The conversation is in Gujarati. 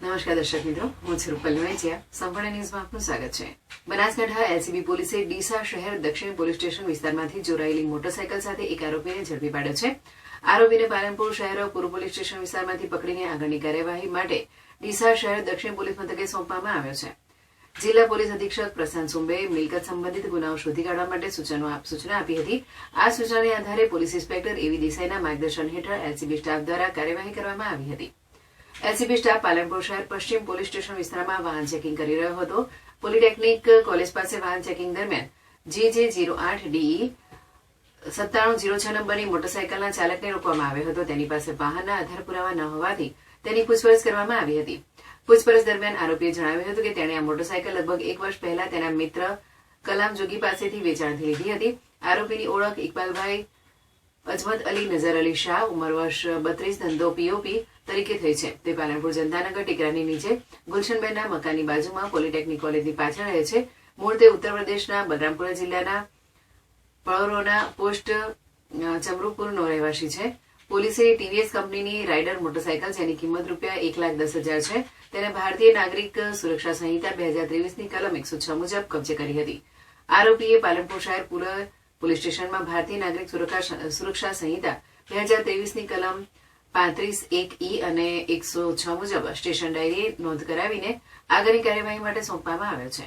નમસ્કાર દર્શક મિત્રો, હું છું રૂપલ વેચિયા સંપૂર્ણ ન્યૂઝમાં આપનું સ્વાગત છે. બનાસકાંઠા એલસીબી પોલીસે ડીસા શહેર દક્ષિણ પોલીસ સ્ટેશન વિસ્તારમાંથી જોડાયેલી મોટરસાયકલ સાથે એક આરોપીને ઝડપી પાડ્યો છે. આરોપીને પાલનપુર શહેર પૂર્વ પોલીસ સ્ટેશન વિસ્તારમાંથી પકડીને આગળની કાર્યવાહી માટે ડીસા શહેર દક્ષિણ પોલીસ મથકે સોંપવામાં આવ્યો છે. જિલ્લા પોલીસ અધિક્ષક પ્રશાંત સુંબે મિલકત સંબંધિત ગુનાઓ શોધી કાઢવા માટે સૂચનો સૂચના આપી હતી. આ સૂચનાને આધારે પોલીસ ઇન્સ્પેક્ટર એવી દેસાઈના માર્ગદર્શન હેઠળ એલસીબી સ્ટાફ દ્વારા કાર્યવાહી કરવામાં આવી હતી. એલસીબી સ્ટાફ પાલનપુર શહેર પશ્ચિમ પોલીસ સ્ટેશન વિસ્તારમાં વાહન ચેકિંગ કરી રહ્યો હતો. પોલિટેકનિક કોલેજ પાસે વાહન ચેકિંગ દરમિયાન જે જે જીરો આઠ ડી સત્તાણું જીરો છ નંબરની મોટરસાયકલના ચાલકને રોકવામાં આવ્યો હતો. તેની પાસે વાહનના આધાર પુરાવા ન હોવાથી તેની પૂછપરછ કરવામાં આવી હતી. પૂછપરછ દરમિયાન આરોપીએ જણાવ્યું હતું કે તેણે આ મોટરસાયકલ લગભગ એક વર્ષ પહેલા તેના મિત્ર કલામ જોગી પાસેથી વેચાણથી લીધી હતી. આરોપીની ઓળખ ઇકબાલભાઈ અજમત અલી નઝર અલી શાહ, ઉંમર વર્ષ બત્રીસ, ધંધો પીઓપી તરીકે થઈ છે. તે પાલનપુર જનતાનગર, ટીકરાની નીચે. ગુલશનબેનના મકાનની બાજુમાં પોલિટેકનિક કોલેજની પાછળ રહે છે. મૂળ તે ઉત્તર પ્રદેશના, બલરામપુરા જિલ્લાના, પળોરોના પોસ્ટ ચમરૂપુરનો રહેવાસી છે. પોલીસે ટીવીએસ કંપનીની રાઇડર મોટરસાયકલ જેની કિંમત રૂપિયા એક લાખ દસ હજાર છે, તેને ભારતીય નાગરિક સુરક્ષા સંહિતા બે હજાર ત્રેવીસની કલમ એકસો છ મુજબ કબજે કરી હતી. આરોપીએ પાલનપુર શહેર પૂર્વ પોલીસ સ્ટેશનમાં ભારતીય નાગરિક સુરક્ષા સંહિતા બે હજાર ત્રેવીસની કલમ પાંત્રીસ એક ઈ અને એકસો છ મુજબ સ્ટેશન ડાયરી નોંધ કરાવીને આગળની કાર્યવાહી માટે સોંપવામાં આવ્યો છે.